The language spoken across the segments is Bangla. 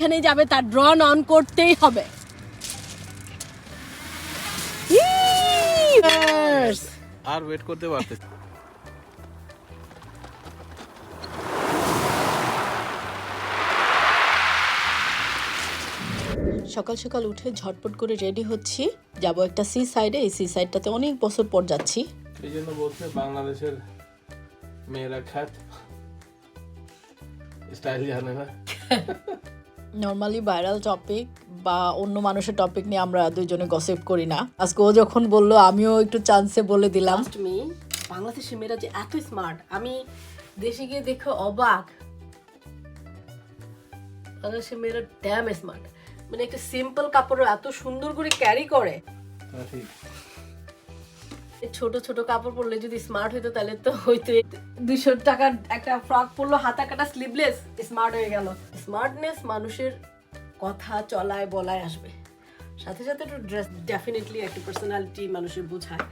এখানে যাবে তার ড্রন অন করতেই হবে। আর ওয়েট করতে পারতে সকাল সকাল উঠে ঝটপট করে রেডি হচ্ছি। যাব একটা সি সাইডে এই সি সাইডটাতে অনেক বছর পর যাচ্ছি। এই জন্য বলছে বাংলাদেশের মেয়েরা খ্যাত। স্টাইল জানে না। নর্মালি ভাইরাল টপিক বা অন্য মানুষের টপিক নিয়ে আমরা দুইজনে গসিপ করি না। আজকে ও যখন বলল আমিও একটু চান্সে বলে দিলাম। মি বাংলাদেশের মেয়েরা যে এত স্মার্ট আমি দেশে গিয়ে দেখো অবাক। বাংলাদেশের মেয়েরা ড্যাম স্মার্ট মানে একটা সিম্পল কাপড় এত সুন্দর করে ক্যারি করে। তা ঠিক। এই ছোট ছোট কাপড় পরলে যদি স্মার্ট হইতো তাহলে তো হইতো দুইশো টাকার একটা ফ্রক পরলো হাতা কাটা স্লিভলেস স্মার্ট হয়ে গেল। স্মার্টনেস মানুষের কথা চলায় বলায় আসবে। সাথে সাথে একটু ড্রেস ডেফিনেটলি একটু পার্সোনালিটি মানুষের বোঝায়।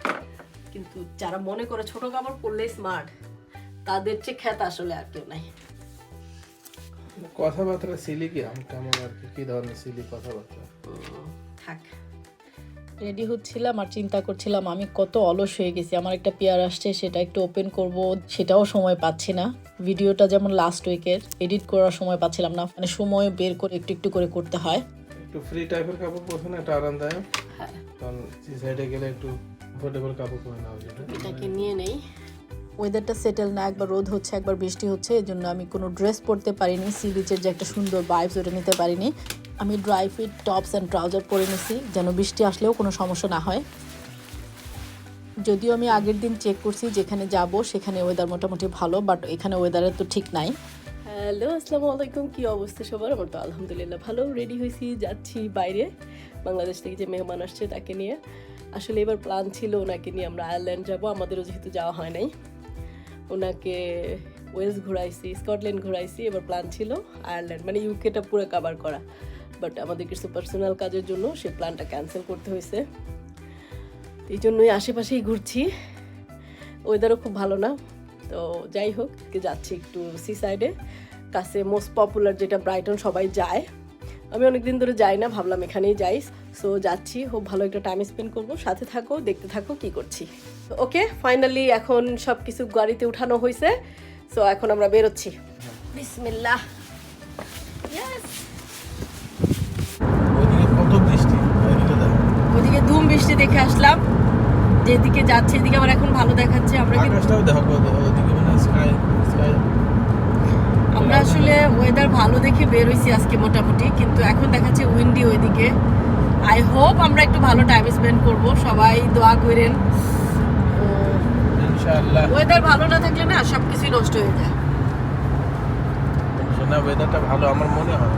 কিন্তু যারা মনে করে ছোট কাপড় পরলেই স্মার্ট তাদের চেয়ে খ্যাত আসলে আর কেউ নাই। কথাবার্তা সিলি কি? কেমন আর কি? কি ধরনের সিলি কথাবার্তা? থাক। রেডি হচ্ছিলাম আর চিন্তা করছিলাম আমি কত অলস হয়ে গেছি। আমার একটা পেয়ার আসছে সেটা একটু ওপেন করব সেটাও সময় পাচ্ছি না। ভিডিওটা যেমন লাস্ট উইকের এডিট করার সময় পাচ্ছিলাম না। মানে সময় বের করে একটু একটু করে করতে হয়। একটু ফ্রি টাইপের কাপড় পরছে না একটা আরামদায়ক। হ্যাঁ। কারণ সি সাইডে গেলে একটু কমফোর্টেবল কাপড় পরে যেটা এটাকে নিয়ে নেই। ওয়েদারটা সেটেল না একবার রোদ হচ্ছে একবার বৃষ্টি হচ্ছে এই জন্য আমি কোনো ড্রেস পরতে পারিনি। সি বিচের যে একটা সুন্দর ভাইবস ওটা নিতে পারিনি। আমি dry fit tops and trouser পরে নিছি, যেন বৃষ্টি আসলেও কোনো সমস্যা না হয়। যদিও আমি আগের দিন চেক করছি যেখানে যাব, সেখানে ওয়েদার মোটামুটি ভালো বাট এখানে ওয়েদারের তো ঠিক নাই। হ্যালো আসসালামু আলাইকুম, কি অবস্থা সবার? আমার তো আলহামদুলিল্লাহ ভালো রেডি হয়েছি, যাচ্ছি বাইরে, বাংলাদেশ থেকে যে মেহমান আসছে তাকে নিয়ে। আসলে এবার প্ল্যান ছিল ওনাকে নিয়ে আমরা আয়ারল্যান্ড যাব, আমাদেরও যেহেতু যাওয়া হয় নাই। ওনাকে ওয়েলস ঘুরাইছি স্কটল্যান্ড ঘুরাইছি, এবার প্ল্যান ছিল আয়ারল্যান্ড মানে ইউকেটা পুরো কাভার করা। বাট আমাদের কিছু পার্সোনাল কাজের জন্য সেই প্ল্যানটা ক্যান্সেল করতে হয়েছে। এই জন্যই আশেপাশেই ঘুরছি। ওয়েদারও খুব ভালো না। তো যাই হোক যাচ্ছি একটু সি সাইডে কাছে মোস্ট পপুলার যেটা ব্রাইটন সবাই যায়। আমি অনেকদিন ধরে যাই না, ভাবলাম এখানেই যাই। সো যাচ্ছি, খুব ভালো একটা টাইম স্পেন্ড করব। সাথে থাকো, দেখতে থাকো কি করছি। ওকে ফাইনালি এখন সব কিছু গাড়িতে উঠানো হয়েছে। সো এখন আমরা বেরোচ্ছি। বিসমিল্লাহ Yes! ওইদিকে কত বৃষ্টি ওইদিকে দেখো ওদিকে ধুম বৃষ্টি দেখে আসলাম। যেদিকে যাচ্ছে এদিকে আবার এখন ভালো দেখাচ্ছে। আমরা আকাশটাও দেখো কত ওইদিকে মানে স্কাই স্কাই আমরা আসলে ওয়েদার ভালো দেখে বের হইছি আজকে মোটামুটি কিন্তু এখন দেখাচ্ছে উইন্ডি ওইদিকে। আই হোপ আমরা একটু ভালো টাইম স্পেন্ড করব। সবাই দোয়া করেন। ইনশাআল্লাহ। ওয়েদার ভালো না থাকলে না সব কিছুই নষ্ট হয়ে যায়। শোনা ওয়েদারটা ভালো আমার মনে হয়।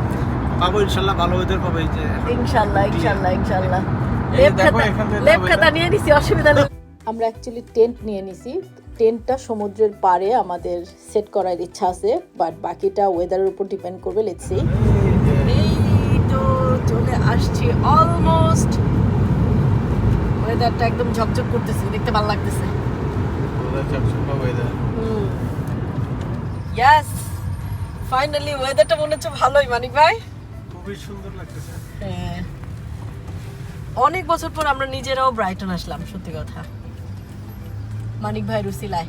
পাবো ইনশাল্লাহ ভালো ওয়েদার পাবো এই যে ইনশাল্লাহ ইনশাল্লাহ ইনশাল্লাহ এই লেপ খাতা। নিয়ে নিছি অসুবিধা নেই। আমরা অ্যাকচুয়ালি টেন্ট নিয়ে নিছি। টেন্টটা সমুদ্রের পাড়ে আমাদের সেট করার ইচ্ছা আছে বাট বাকিটা ওয়েদারের উপর ডিপেন্ড করবে লেটস সি চলে আসছি অলমোস্ট ওয়েদারটা একদম ঝকঝক করতেছে দেখতে ভালো লাগতেছে। ফাইনালি ওয়েদারটা মনে হচ্ছে ভালোই মানিক ভাই। খুবই সুন্দর লাগতেছে। অনেক বছর পর আমরা নিজেরাও ব্রাইটন আসলাম সত্যি কথা। মানিক ভাই রুসিলায়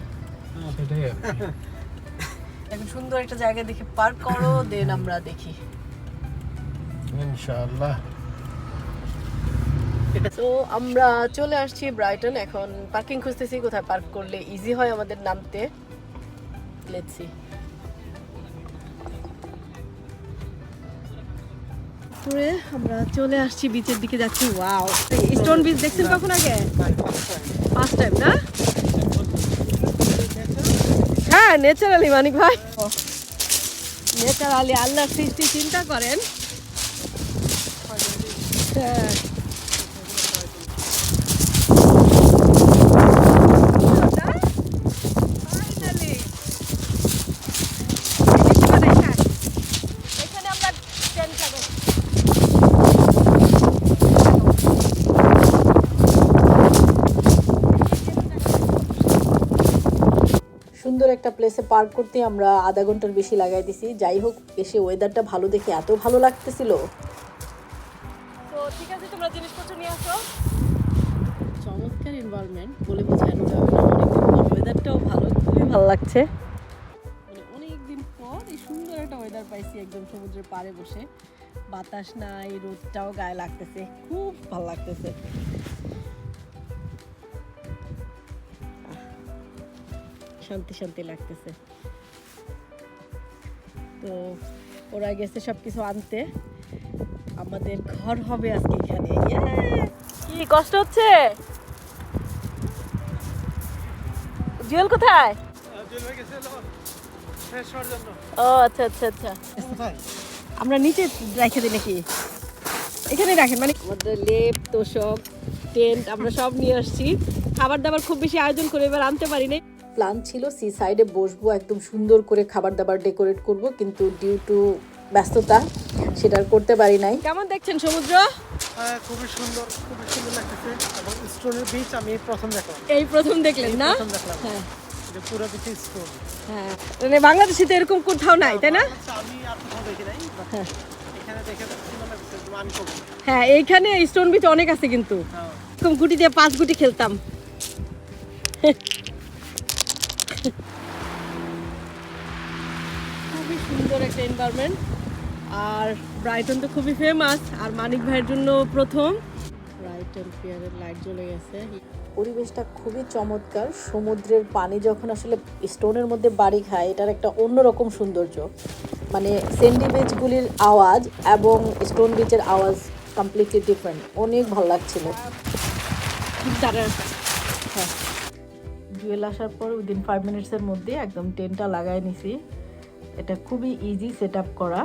এখন সুন্দর একটা জায়গা দেখে পার্ক করো দেন আমরা দেখি। ইনশাআল্লাহ। তো আমরা চলে আসছি ব্রাইটন এখন পার্কিং খুঁজতেছি কোথায় পার্ক করলে ইজি হয় আমাদের নামতে। লেটস পুরে আমরা চলে আসছি বিচের দিকে যাচ্ছি। ওয়াও স্টোন বিচ দেখছেন কখন আগে? ফার্স্ট টাইম না? হ্যাঁ ন্যাচারালি মানিক ভাই। ন্যাচারালি আল্লাহর সৃষ্টি, চিন্তা করেন। হ্যাঁ Finally! এখানে আমরা টেন্ট লাগাই সুন্দর একটা প্লেসে পার্ক করতে আমরা আধা ঘণ্টার বেশি লাগাই দিছি। যাই হোক এসে ওয়েদারটা ভালো দেখে এত ভালো লাগতেছিল। তো ঠিক আছে তোমরা জিনিসপত্র নিয়ে আসো। চমৎকার এনভায়রনমেন্ট বলে বোঝানো যাবে না অনেকদিন পর। ওয়েদারটাও ভালো খুবই ভালো লাগছে। মানে অনেকদিন পর এই সুন্দর একটা ওয়েদার পাইছি একদম সমুদ্রের পাড়ে বসে। বাতাস নাই রোদটাও গায়ে লাগতেছে খুব ভালো লাগতেছে। শান্তি শান্তি লাগতেছে। তো ওরা গেছে সব কিছু আনতে। আমাদের ঘর হবে আজকে এখানে। কি কষ্ট হচ্ছে? জুয়েল কোথায়? ও আচ্ছা আচ্ছা আচ্ছা। আমরা নিচে রেখে দিই নাকি? এখানে রাখেন মানে আমাদের লেপ তোষক টেন্ট আমরা সব নিয়ে আসছি। খাবার দাবার খুব বেশি আয়োজন করে এবার আনতে পারি নাই প্ল্যান ছিল সি সাইডে বসবো একদম সুন্দর করে খাবার দাবার ডেকোরেট করব কিন্তু ডিউ টু ব্যস্ততা সেটা আর করতে পারি নাই। কেমন দেখছেন সমুদ্র? হ্যাঁ, খুবই সুন্দর খুবই সুন্দর লাগতেছে। এবং স্টোনের বিচ আমি প্রথম দেখলাম। এই প্রথম দেখলেন না? প্রথম দেখলাম। হ্যাঁ। পুরো বিচে স্টোন হ্যাঁ। মানে বাংলাদেশে তো এরকম কোথাও নাই তাই না? আমি আর কোথাও দেখি নাই হ্যাঁ। এখানে দেখে সুন্দর লাগছে আমি হ্যাঁ এইখানে স্টোন বিচ অনেক আছে কিন্তু। হ্যাঁ। এরকম গুটি দিয়ে পাঁচ গুটি খেলতাম। খুবই সুন্দর একটা এনভায়রনমেন্ট আর ব্রাইটন তো খুবই ফেমাস আর মানিক ভাইয়ের জন্য প্রথম। ব্রাইটন পিয়ারের লাইট জ্বলে গেছে। পরিবেশটা খুবই চমৎকার। সমুদ্রের পানি যখন আসলে স্টোনের মধ্যে বাড়ি খায় এটার একটা অন্যরকম সৌন্দর্য। মানে সেন্ডি বিচগুলির আওয়াজ এবং স্টোন বিচের আওয়াজ কমপ্লিটলি ডিফারেন্ট অনেক ভালো লাগছিল। হ্যাঁ। জুয়েল আসার পর উইদিন ফাইভ মিনিটসের মধ্যে একদম টেনটা লাগাই নিছি। এটা খুবই ইজি সেট করা।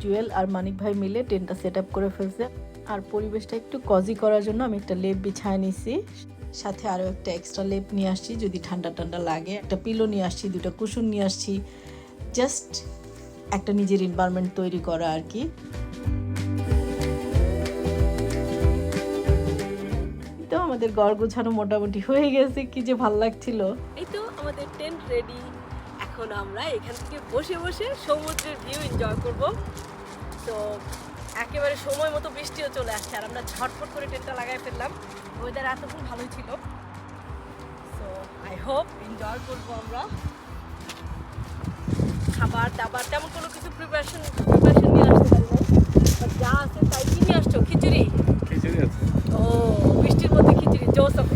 জুয়েল আর মানিক ভাই মিলে টেনটা সেট করে ফেলছে। আর পরিবেশটা একটু কজি করার জন্য আমি একটা লেপ বিছায় নিছি। সাথে আরও একটা এক্সট্রা লেপ নিয়ে আসছি, যদি ঠান্ডা ঠান্ডা লাগে। একটা পিলো নিয়ে আসছি, দুটো কুশন নিয়ে আসছি। জাস্ট একটা নিজের এনভায়রনমেন্ট তৈরি করা আর কি। আমাদের গড় গোছানো মোটামুটি হয়ে গেছে কি যে ভালো লাগছিল। এই তো আমাদের টেন্ট রেডি এখন আমরা এখান থেকে বসে বসে সমুদ্রের ভিউ এনজয় করব। তো একেবারে সময় মতো বৃষ্টিও চলে আসছে আর আমরা ঝটফট করে টেন্টটা লাগাই ফেললাম। ওয়েদার এতক্ষণ ভালোই ছিল। সো আই হোপ এনজয় করব আমরা। খাবার দাবার তেমন কোনো কিছু প্রিপারেশন প্রিপারেশন নিয়ে আসতে পারি যা আছে তাই কি নিয়ে আসছো? খিচুড়ি? খিচুড়ি আছে ও বৃষ্টির মধ্যে খিচুড়ি জোসফ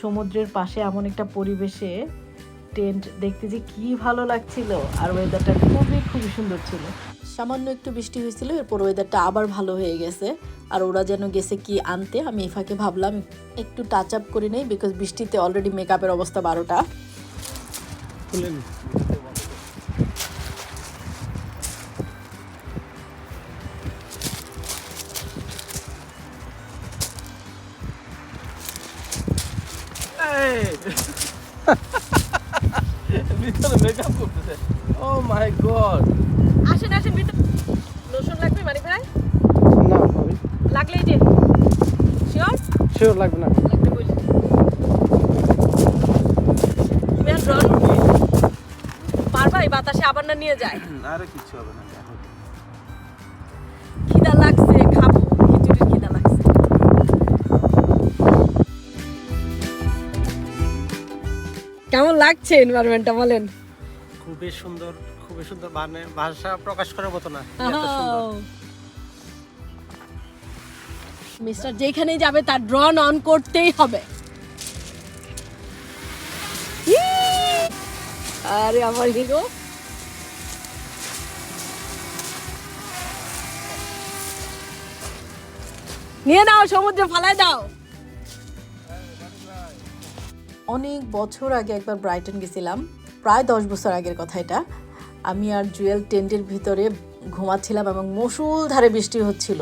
সমুদ্রের পাশে এমন একটা পরিবেশে টেন্ট দেখতে যে কি ভালো লাগছিল আর ওয়েদারটা খুবই খুবই সুন্দর ছিল। সামান্য একটু বৃষ্টি হয়েছিল এরপর ওয়েদারটা আবার ভালো হয়ে গেছে। আর ওরা যেন গেছে কি আনতে আমি এই ফাঁকে ভাবলাম একটু টাচ আপ করে নেই বিকজ বৃষ্টিতে অলরেডি মেকআপের অবস্থা বারোটা। শিওর শিওর লাগবে না। লাগবে বলি তুমি আর ড্রন পারবা এই বাতাসে আবার না নিয়ে যায়। আরে কিছু হবে না। খিদা লাগছে খাব। খিচুড়ির খিদা লাগছে। কেমন লাগছে এনভায়রনমেন্টটা বলেন? খুবই সুন্দর খুবই সুন্দর। মানে ভাষা প্রকাশ করার মতো না মিস্টার, যেখানেই যাবে তার ড্রন অন করতেই হবে! আরে আমার হিরো নিয়ে নাও, সমুদ্রে ফালায় দাও। অনেক বছর আগে একবার ব্রাইটন গেছিলাম। প্রায় দশ বছর আগের কথা এটা। আমি আর জুয়েল টেন্টের ভিতরে ঘুমাচ্ছিলাম এবং মুষলধারে বৃষ্টি হচ্ছিল।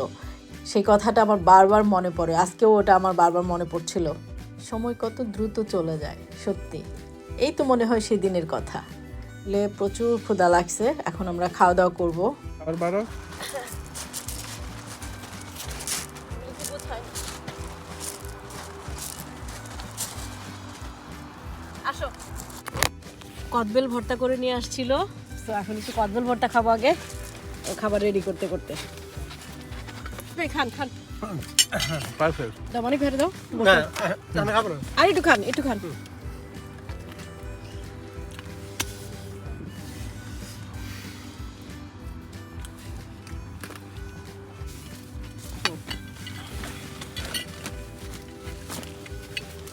সেই কথাটা আমার বারবার মনে পড়ে। আজকেও ওটা আমার বারবার মনে পড়ছিল। সময় কত দ্রুত চলে যায় সত্যি। এই তো মনে হয় সেদিনের কথা। লে প্রচুর ক্ষুধা লাগছে। এখন আমরা খাওয়া দাওয়া করব আসো। কদবেল ভর্তা করে নিয়ে আসছিল। তো এখন একটু কদবেল ভর্তা খাব আগে। ও খাবার রেডি করতে করতে। এই খান খান। পারফেক্ট। দাও মানে ফেরে দাও। না আমি খাব না। আর একটু খান একটু খান।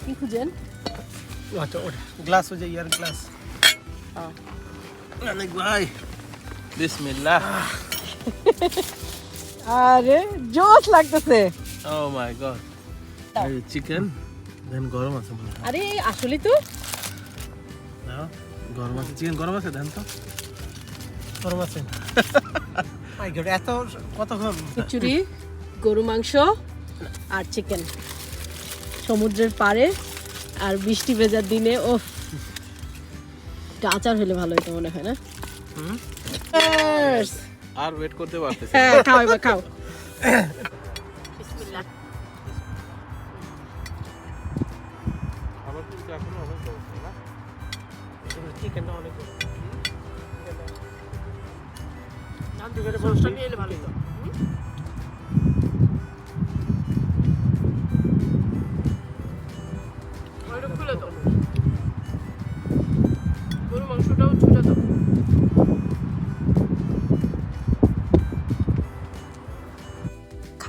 কি খুঁজেন? আচ্ছা ওটা গ্লাস হয়ে যায় ইয়ার গ্লাস। অনেক ভাই। বিসমিল্লাহ। আরে জোস লাগতেছে। ও মাই গড। চিকেন দেন গরম আছে মনে হয়। আরে আসলে তো। গরম আছে। চিকেন গরম আছে? দেন তো। গরম আছে। মাই গড এত কতক্ষণ? খিচুড়ি গরু মাংস আর চিকেন সমুদ্রের পাড়ে আর বৃষ্টি ভেজার দিনে ও আচার হলে ভালো হতো মনে হয় না! আর ওয়েট করতে পারতেছি হ্যাঁ খাও এবার খাও। খাবার কিন্তু এখনও অনেক গরম, না? চিকেনটা অনেক গরম। নিয়ে এলে ভালো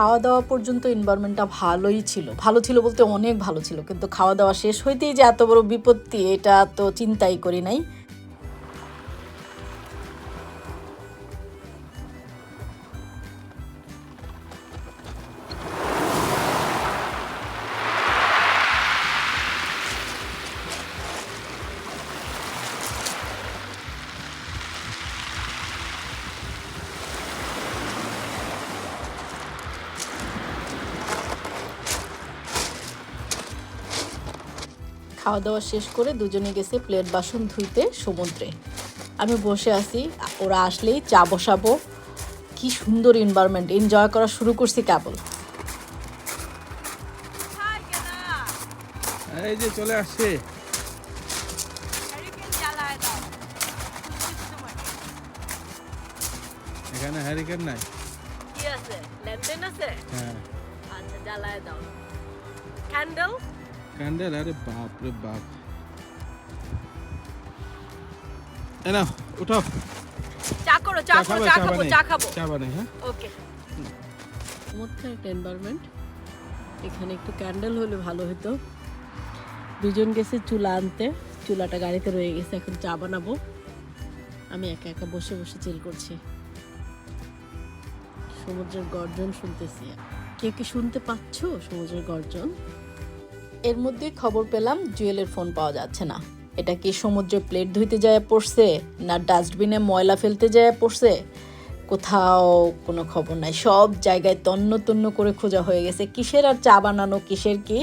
খাওয়া দাওয়া পর্যন্ত এনভায়রনমেন্টটা ভালোই ছিল। ভালো ছিল বলতে অনেক ভালো ছিল। কিন্তু খাওয়া দাওয়া শেষ হইতেই যে এত বড় বিপত্তি, এটা তো চিন্তাই করি নাই। খাওয়া দাওয়া শেষ করে দুজনে গেছে প্লেট বাসন ধুইতে সমুদ্রে। আমি বসে আছি ওরা আসলেই চা বসাবো। কি সুন্দর এনভায়রনমেন্ট এনজয় করা শুরু করছি কেবল। এই যে চলে আসছে। এখানে হ্যারিকেন নাই। কি আছে? আছে? হ্যাঁ। আচ্ছা জ্বালায় দাও। ক্যান্ডেল ক্যান্ডেল আরে বাপ রে বাপ এ নাও উঠাও চা করো চা করো চা খাব। চা খাব। চা বানাই হ্যাঁ? ওকে চমৎকার একটা এনভায়রনমেন্ট এখানে একটু ক্যান্ডেল হলে ভালো হতো। দুজন গেছে চুলা আনতে। চুলাটা গাড়িতে রয়ে গেছে এখন চা বানাবো। আমি একা একা বসে বসে চিল করছি। সমুদ্রের গর্জন শুনতেছি। কেউ কি শুনতে পাচ্ছ সমুদ্রের গর্জন? এর মধ্যে খবর পেলাম জুয়েলের ফোন পাওয়া যাচ্ছে না। এটা কি সমুদ্রে প্লেট ধুইতে যায় পড়ছে, না ডাস্টবিনে ময়লা ফেলতে যায় পড়ছে? কোথাও কোনো খবর নাই। সব জায়গায় তন্ন তন্ন করে খোঁজা হয়ে গেছে, কিসের আর চা বানানো, কিসের কি?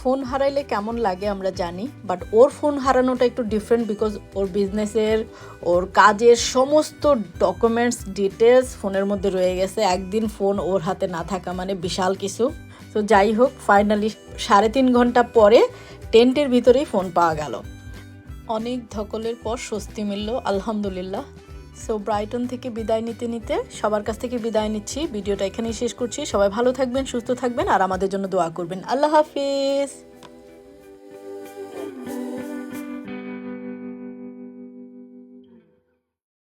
ফোন হারাইলে কেমন লাগে আমরা জানি বাট ওর ফোন হারানোটা একটু ডিফারেন্ট বিকজ ওর বিজনেসের ওর কাজের সমস্ত ডকুমেন্টস ডিটেলস ফোনের মধ্যে রয়ে গেছে। একদিন ফোন ওর হাতে না থাকা মানে বিশাল কিছু। তো যাই হোক ফাইনালি সাড়ে তিন ঘণ্টা পরে টেন্টের ভিতরেই ফোন পাওয়া গেল। অনেক ধকলের পর স্বস্তি মিলল, আলহামদুলিল্লাহ। সো ব্রাইটন থেকে বিদায় নিতে নিতে সবার কাছ থেকে বিদায় নিচ্ছি। ভিডিওটা এখানেই শেষ করছি। সবাই ভালো থাকবেন, সুস্থ থাকবেন, আর আমাদের জন্য দোয়া করবেন। আল্লাহ হাফিজ!